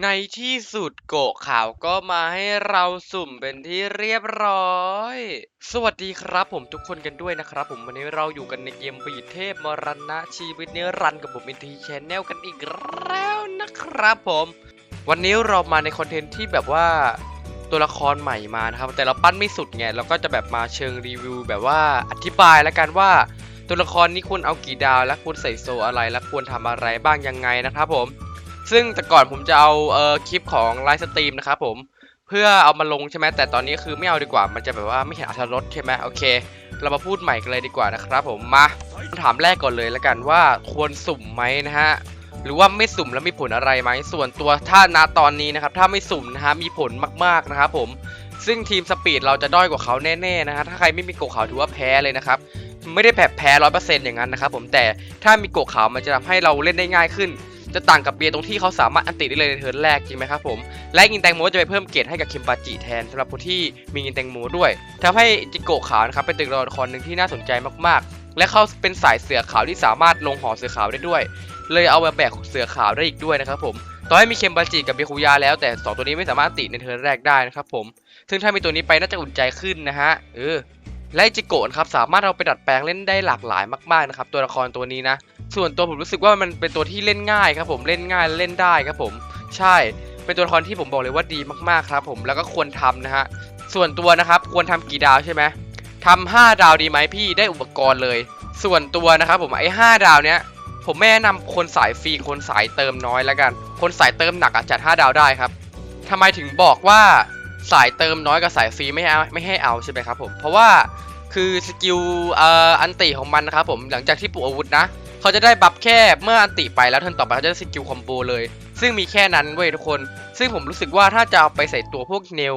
ในที่สุดโกะข่าวก็มาให้เราสุ่มเป็นที่เรียบร้อย สวัสดีครับผมทุกคนกันด้วยนะครับ ผมวันนี้เราอยู่กันในเกมบีเทพมรณะชีวิตเนิรันกับผมอินทีแชนแนลกันอีกแล้วนะครับผม วันนี้เรามาในคอนเทนต์ที่แบบว่าตัวละครใหม่มานะครับ แต่เราปั้นไม่สุดไงเราก็จะแบบมาเชิงรีวิว แบบว่าอธิบายแล้วกันว่า ตัวละครนี้ควรเอากี่ดาว และควรใส่โซอะไรและควรทำอะไรบ้างยังไงนะครับผม ซึ่งแต่ก่อนผมจะเอาเอ่อคลิปของไลฟ์สตรีมนะครับผมเพื่อเอามาลงใช่ไหมแต่ตอนนี้คือไม่เอาดีกว่ามันจะแบบว่าไม่เห็นอรรถรสใช่ไหมโอเค เรามาพูดใหม่กันเลยดีกว่านะครับผมมาคำถามแรกก่อนเลยแล้วกันว่าควรสุ่มไหมนะฮะหรือว่าไม่สุ่มแล้วมีผลอะไรไหมส่วนตัวถ้าณตอนนี้นะครับถ้าไม่สุ่มนะฮะมีผลมากๆนะครับผมซึ่งทีมสปีดเราจะด้อยกว่าเขาแน่ๆนะฮะถ้าใครไม่มีโกขาวถือว่าแพ้เลยนะครับไม่ได้แพ้แพ้ร้อยเปอร์เซ็นต์อย่างนั้นนะครับผมแต่ถ้ามีโกขาวมันจะทำให้เราเล่นได้ง่ายขึ้น จะต่างกับเบียร์ตรงที่เขาสามารถอันติได้เลยในเทิร์นแรกจริงไหมครับผม และงินแตงโมจะไปเพิ่มเกรดให้กับคิมบาจิแทนสำหรับคนที่มีงินแตงโมด้วยทำให้จิโกะขาวนะครับเป็นตัวละครหนึ่งที่น่าสนใจมากๆ และเขาเป็นสายเสือขาวที่สามารถลงหอเสือขาวได้ด้วย เลยเอามาแบกเสือขาวได้อีกด้วยนะครับผมต่อให้มีเคมบาจิกับเบคุยาแล้วแต่สองตัวนี้ไม่สามารถติในเทิร์นแรกได้นะครับผม ซึ่งถ้ามีตัวนี้ไปน่าจะอุ่นใจขึ้นนะฮะ เออ และจิโกนะครับสามารถเอาไปดัดแปลงเล่นได้หลากหลายมากๆนะครับตัวละครตัวนี้นะ ส่วนตัวผมรู้สึกว่ามันเป็นตัวที่เล่นง่ายครับผมเล่นง่ายเล่นได้ครับผม ใช่เป็นตัวละครที่ผมบอกเลยว่าดีมากๆครับ ผมแล้วก็ควรทำนะฮะส่วนตัวนะครับควรทำกี่ดาวใช่ไหมทำห้าดาวดีไหมพี่ได้อุปกรณ์เลย ส่วนตัวนะครับผมไอ้ห้าดาวเนี้ยผมแนะนำคนสายฟรีคนสายเติมน้อยแล้วกัน คนสายเติมหนักอะจัด5ดาวได้ครับทำไมถึงบอกว่าสายเติมน้อยกับสายฟรีไม่เอาไม่ให้เอาใช่ไหมครับผมเพราะว่าคือสกิลอ่ออันติของมันนะครับผมหลังจากที่ปลุกอาวุธนะ เขาจะได้บัฟแค่เมื่ออันติไปแล้วเทิร์นต่อไปเขาจะได้สกิลคอมโบเลย ซึ่งมีแค่นั้นเว้ยทุกคน ซึ่งผมรู้สึกว่าถ้าจะเอาไปใส่ตัวพวกเนล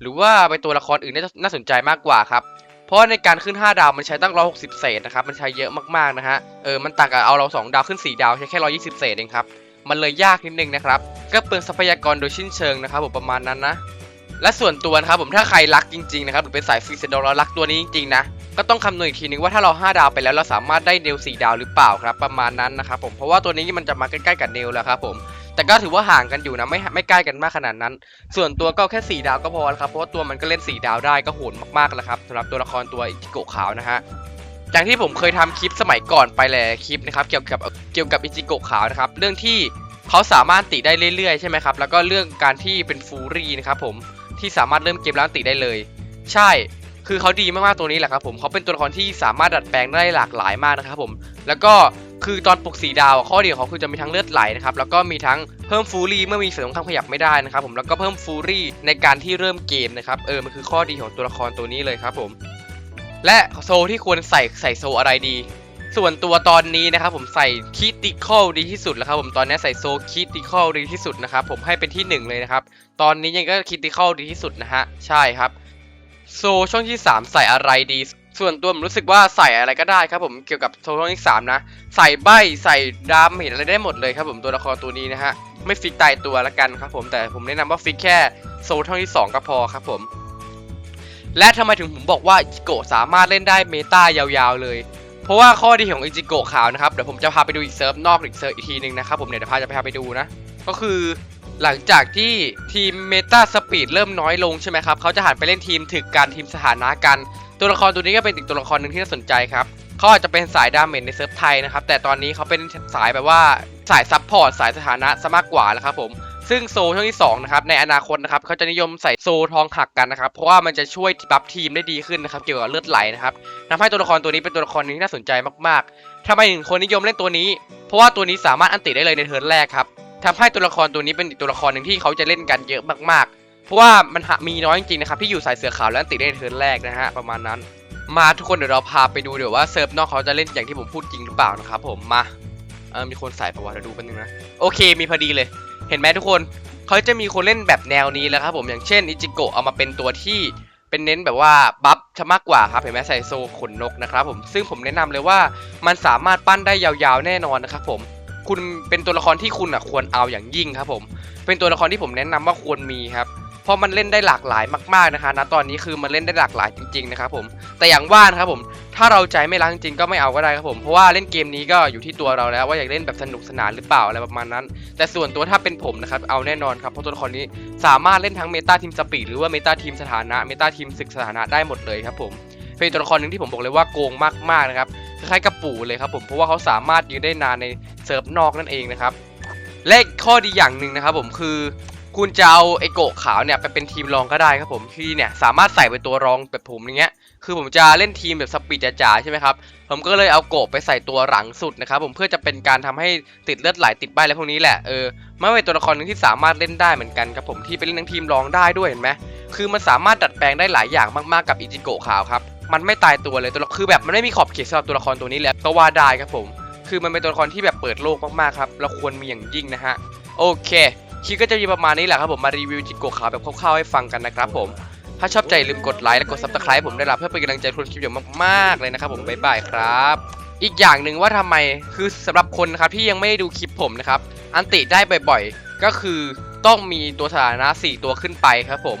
หรือว่าไปตัวละครอื่นน่าจะน่าสนใจมากกว่าครับ เพราะในการขึ้น 5 ดาวมันใช้ตั้ง 160 เศษนะครับ มันใช้เยอะมากๆนะฮะ เออ มันต่างกับเอาเรา 2 ดาวขึ้น 4 ดาวใช้แค่ 120 เศษเองครับ มันเลยยากนิดนึงนะครับ ก็เปลืองทรัพยากรโดยสิ้นเชิงนะครับผมประมาณนั้นนะ และส่วนตัวนะครับผมถ้าใครรักจริงๆนะครับหรือเป็นสายฟรีเซนดอลแล้วรักตัวนี้จริงๆนะ ก็ต้องคำนวณอีกทีนึงว่าถ้าเรา 5 ดาวไปแล้วเราสามารถได้เนล4ดาวหรือเปล่าครับประมาณนั้นนะครับผมเพราะว่าตัวนี้มันจะมาใกล้ๆกับเนลแล้วครับผมแต่ก็ถือว่าห่างกันอยู่นะไม่ไม่ใกล้กันมากขนาดนั้น ส่วนตัวก็แค่ 4 ดาวก็พอแล้วครับเพราะว่าตัวมันก็เล่น 4 ดาวได้ก็โหดมากๆแล้วครับสำหรับตัวละครตัวอิจิโกะขาวนะฮะอย่างที่ผมเคยทำคลิปสมัยก่อนไปแหละคลิปนะครับเกี่ยวกับเกี่ยวกับอิจิโกะขาวนะครับเรื่องที่เขาสามารถติได้เรื่อยๆใช่ไหมครับแล้วก็เรื่องการที่เป็นฟูรี่นะครับผมที่สามารถเริ่มเกมแล้วติได้เลย ใช่ คือเขาดีมากๆตัวนี้แหละครับผมเขาเป็นตัวละครที่สามารถดัดแปลงได้หลากหลายมากนะครับผมแล้วก็คือตอนปลุกสีดาวข้อดีของเขาคือจะมีทั้งเลือดไหลนะครับแล้วก็มีทั้งเพิ่มฟูรี่เมื่อมีฝ่ายตรงข้ามขยับไม่ได้นะครับผมแล้วก็เพิ่มฟูรี่ในการที่เริ่มเกมนะครับเออมันคือข้อดีของตัวละครตัวนี้เลยครับผมและโซที่ควรใส่ใส่โซอะไรดี ส่วนตัวตอนนี้นะครับผมใส่คิติคอลดีที่สุดแล้วครับผมตอนนี้ใส่โซคิติคอลดีที่สุดนะครับผมให้เป็นที่หนึ่งเลยนะครับตอนนี้ยังก็คิติคอลดีที่สุดนะฮะใช่ครับ โซช่องที่ 3 ใส่อะไรดี ส่วนตัวผมรู้สึกว่าใส่อะไรก็ได้ครับผมเกี่ยวกับโซช่องที่ 3 นะ ใส่ใบใส่ดามเห็นอะไรได้หมดเลยครับผมตัวละครตัวนี้นะฮะไม่ฟิกตายตัวละกันครับผมแต่ผมแนะนำว่าฟิกแค่โซช่องที่ 2 ก็พอครับผมและทำไมถึงผมบอกว่าอิจิโกะสามารถเล่นได้เมตายาวๆเลย เพราะว่าข้อดีของอิจิโกะขาวนะครับเดี๋ยวผมจะพาไปดูอีกเซิร์ฟนอกอีกเซิร์ฟอีกทีหนึงนะครับผมเดี๋ยวพาจะพาไปดูนะ ก็คือ หลังจากที่ทีมเมตาสปีดเริ่มน้อยลงใช่ไหมครับเขาจะหันไปเล่นทีมถึกการทีมสถานะกันตัวละครตัวนี้ก็เป็นอีกตัวละครหนึ่งที่น่าสนใจครับเขาอาจจะเป็นสายดาเมจในเซิร์ฟไทยนะครับแต่ตอนนี้เขาเป็นสายแบบว่าสายซับพอร์ตสายสถานะซะมากกว่าแล้วครับผมซึ่งโซช่องที่2นะครับในอนาคตนะครับเขาจะนิยมใส่โซทองหักกันนะครับเพราะว่ามันจะช่วยบัฟทีมได้ดีขึ้นนะครับเกี่ยวกับเลือดไหลนะครับทำให้ตัวละครตัวนี้เป็นตัวละครหนึงที่น่าสนใจมากๆทำไมถึงคนนิยมเล่นตัวนี้ เพราะว่าตัวนี้สามารถอันติได้เลยในเทิร์นแรกครับ ทำให้ตัวละครตัวนี้เป็นตัวละครหนึ่งที่เขาจะเล่นกันเยอะมากๆ เพราะว่ามันมีน้อยจริงๆนะครับที่อยู่สายเสือขาวแล้วติดได้ในเทิร์นแรกนะฮะประมาณนั้น มาทุกคนเดี๋ยวเราพาไปดูเดี๋ยวว่าเซิร์ฟนอกเขาจะเล่นอย่างที่ผมพูดจริงหรือเปล่านะครับผมมาเออมีคนใส่ประวัติเดี๋ยวดูแป๊บนึงนะโอเค มีพอดีเลย เห็นไหมทุกคนเขาจะมีคนเล่นแบบแนวนี้แล้วครับผมอย่างเช่นอิจิโกะเอามาเป็นตัวที่เป็นเน้นแบบว่าบัฟจะมากกว่าครับเห็นไหมใส่โซขนนกนะครับผมซึ่งผมแนะนำเลยว่ามันสามารถปั้นได้ยาวๆแน่นอนนะครับผม คุณเป็นตัวละครที่คุณอะควรเอาอย่างยิ่งครับผม เป็นตัวละครที่ผมแนะนำว่าควรมีครับเพราะมันเล่นได้หลากหลายมากๆนะคะณตอนนี้คือมันเล่นได้หลากหลายจริงๆนะครับผมแต่อย่างว่านครับผมถ้าเราใจไม่รักจริงก็ไม่เอาก็ได้ครับผมเพราะว่าเล่นเกมนี้ก็อยู่ที่ตัวเราแล้วว่าอยากเล่นแบบสนุกสนานหรือเปล่าอะไรประมาณนั้น แต่ส่วนตัวถ้าเป็นผมนะครับเอาแน่นอนครับเพราะตัวละครนี้สามารถเล่นทั้งเมตาทีมสปีดหรือว่าเมตาทีมสถานะเมตาทีมศึกสถานะได้หมดเลยครับผมเป็นตัวละครหนึ่งที่ผมบอกเลยว่าโกงมากๆนะครับคล้ายๆกับปู่เลยครับผมเพราะว่าเขาสามารถยืนได้นานใน เซิร์ฟนอกนั่นเองนะครับและข้อดีอย่างหนึ่งนะครับผมคือคุณจะเอาไอโกะขาวเนี่ยไปเป็นทีมรองก็ได้ครับผมที่เนี่ยสามารถใส่เป็นตัวรองแบบผมอย่างเงี้ยคือผมจะเล่นทีมแบบสปีดจ๋าๆใช่ไหมครับผมก็เลยเอาโกะไปใส่ตัวหลังสุดนะครับผมเพื่อจะเป็นการทำให้ติดเลือดไหลติดใบอะไรพวกนี้แหละเออไม่เป็นตัวละครหนึงที่สามารถเล่นได้เหมือนกันครับผมที่ไปเล่นทั้งทีมรองได้ด้วยเห็นไหมคือมันสามารถดัดแปลงได้หลายอย่างมากๆกับอิจิโกะขาวครับมันไม่ตายตัวเลยตัวละคือแบบมันไม่มีขอบเขตสำหรับตัวละครตัวนี้แล้วก็ว่าได้ครับผม คือมันเป็นตัวละครที่แบบเปิดโลกมากๆครับเราควรมีอย่างยิ่งนะฮะโอเคคลิปก็จะมีประมาณนี้แหละครับผมมารีวิวจิโกะขาวแบบคร่าวๆให้ฟังกันนะครับผมถ้าชอบใจลืมกดไลค์และกด subscribe ผมได้วยละเพื่อเป็นกำลังใจทุนคลิปอย่างมาก ๆ เลยนะครับผมบ๊ายบายครับ อีกอย่างหนึ่งว่าทำไมคือสำหรับคนนะครับที่ยังไม่ได้ดูคลิปผมนะครับ อันติได้บ่อยๆ ก็คือต้องมีตัวสถานะ 4 ตัวขึ้นไปครับผม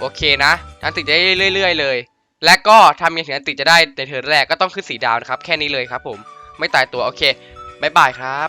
โอเคนะ อันติได้เรื่อย ๆ เลย และก็ทำยังไงถึงอันติจะได้ในเทิร์นแรกก็ต้องขึ้นสีดาวนะครับ แค่นี้เลยครับผม ไม่ตายตัวโอเคบ๊ายบายครับ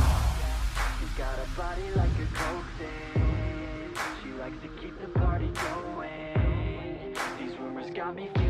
body like a She likes to keep the party going. These rumors got me